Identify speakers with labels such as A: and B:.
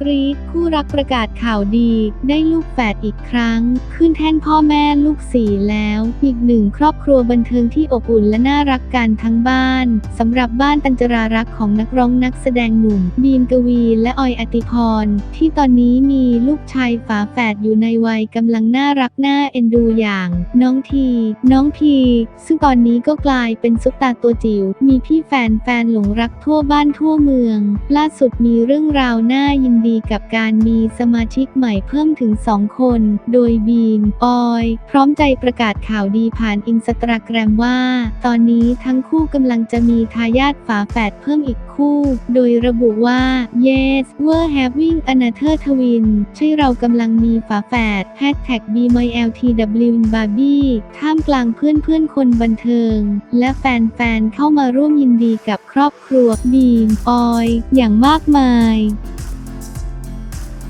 A: กรีดคู่รักประกาศข่าวดี ได้ลูกแฝดอีกครั้ง ขึ้นแท่นพ่อแม่ลูกสี่แล้ว อีกหนึ่งครอบครัวบันเทิงที่อบอุ่นและน่ารักกันทั้งบ้านสำหรับบ้านตัญจรารักของนักร้องนักแสดงหนุ่ม บีมกวีและออยอติพร ที่ตอนนี้มีลูกชายฝาแฝดอยู่ในวัยกำลังน่ารักน่าเอ็นดูอย่าง น้องที น้องพี ซึ่งตอนนี้ก็กลายเป็นซุปตาตัวจิ๋วมีพี่แฟนแฟนหลงรักทั่วบ้านทั่วเมือง ล่าสุดมีเรื่องราวน่ายินดีกับการมีสมาชิกใหม่เพิ่มถึง 2 คน โดยบีม ออย พร้อมใจประกาศข่าวดีผ่านอินสตาแกรมว่า ตอนนี้ทั้งคู่กำลังจะมีทายาทฝาแฝดเพิ่มอีกคู่ โดยระบุว่า yes we're having another twin ใช่เรากำลังมีฝาแฝด hashtag bmyltw barbie ท่ามกลางเพื่อนๆคนบันเทิง และแฟนๆเข้ามาร่วมยินดีกับครอบครัวบีม ออย อย่างมากมาย